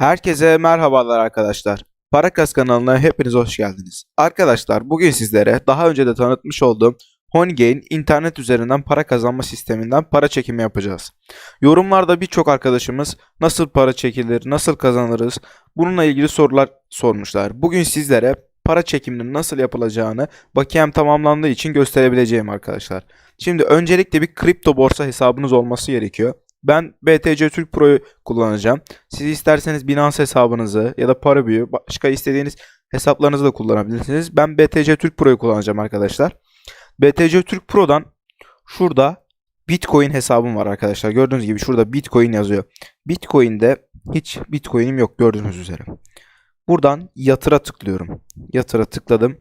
Herkese merhabalar arkadaşlar. Parakas kanalına hepiniz hoş geldiniz. Arkadaşlar bugün sizlere daha önce de tanıtmış olduğum Honeygain internet üzerinden para kazanma sisteminden para çekimi yapacağız. Yorumlarda birçok arkadaşımız nasıl para çekilir, nasıl kazanırız bununla ilgili sorular sormuşlar. Bugün sizlere para çekiminin nasıl yapılacağını bakiyem tamamlandığı için gösterebileceğim arkadaşlar. Şimdi öncelikle bir kripto borsa hesabınız olması gerekiyor. Ben BTC Türk Pro'yu kullanacağım. Siz isterseniz Binance hesabınızı ya da Parabüyü başka istediğiniz hesaplarınızı da kullanabilirsiniz. Ben BTC Türk Pro'yu kullanacağım arkadaşlar. BTC Türk Pro'dan şurada Bitcoin hesabım var arkadaşlar. Gördüğünüz gibi şurada Bitcoin yazıyor. Bitcoin'de hiç Bitcoin'im yok gördüğünüz üzere. Buradan yatıra tıklıyorum. Yatıra tıkladım.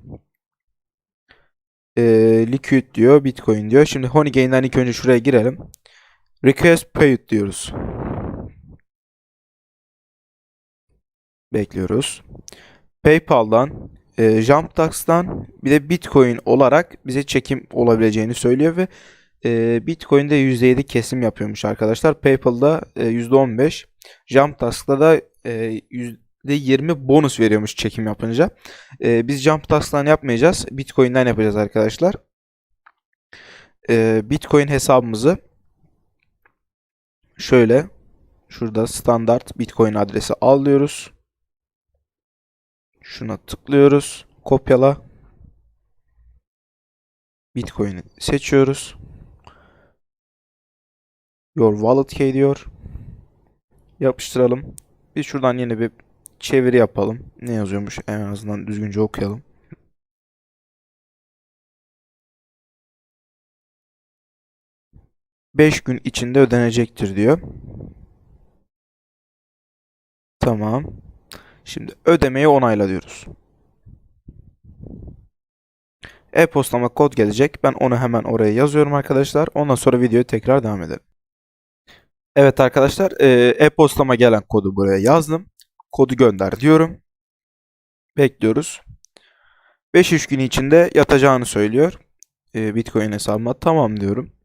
Ee, Liquid diyor, Bitcoin diyor. Şimdi Honeygain'den ilk önce şuraya girelim. Request paid diyoruz. Bekliyoruz. PayPal'dan, e, JumpTax'tan bir de Bitcoin olarak bize çekim olabileceğini söylüyor ve e, Bitcoin'de %7 kesim yapıyormuş arkadaşlar. PayPal'da e, %15, JumpTax'ta da e, %20 bonus veriyormuş çekim yapınca. E, biz JumpTax'tan yapmayacağız. Bitcoin'den yapacağız arkadaşlar. E, Bitcoin hesabımızı Şöyle şurada standart Bitcoin adresi al diyoruz. Şuna tıklıyoruz. Kopyala. Bitcoin'i seçiyoruz. Your wallet key diyor. Yapıştıralım. Biz şuradan yeni bir çeviri yapalım. Ne yazıyormuş en azından düzgünce okuyalım. Beş gün içinde ödenecektir diyor. Tamam. Şimdi ödemeyi onayla diyoruz. E-postama kod gelecek. Ben onu hemen oraya yazıyorum arkadaşlar. Ondan sonra videoya tekrar devam edelim. Evet arkadaşlar e, e-postama gelen kodu buraya yazdım. Kodu gönder diyorum. Bekliyoruz. 5 iş günü içinde yatacağını söylüyor. E, Bitcoin hesabıma tamam diyorum.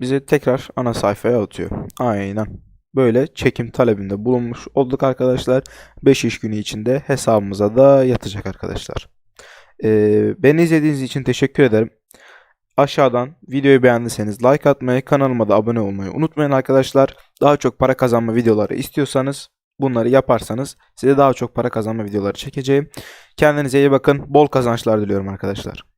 Bizi tekrar ana sayfaya atıyor. Aynen. Böyle çekim talebinde bulunmuş olduk arkadaşlar. 5 iş günü içinde hesabımıza da yatacak arkadaşlar. Ee, beni izlediğiniz için teşekkür ederim. Aşağıdan videoyu beğendiyseniz like atmayı, kanalıma da abone olmayı unutmayın arkadaşlar. Daha çok para kazanma videoları istiyorsanız bunları yaparsanız size daha çok para kazanma videoları çekeceğim. Kendinize iyi bakın. Bol kazançlar diliyorum arkadaşlar.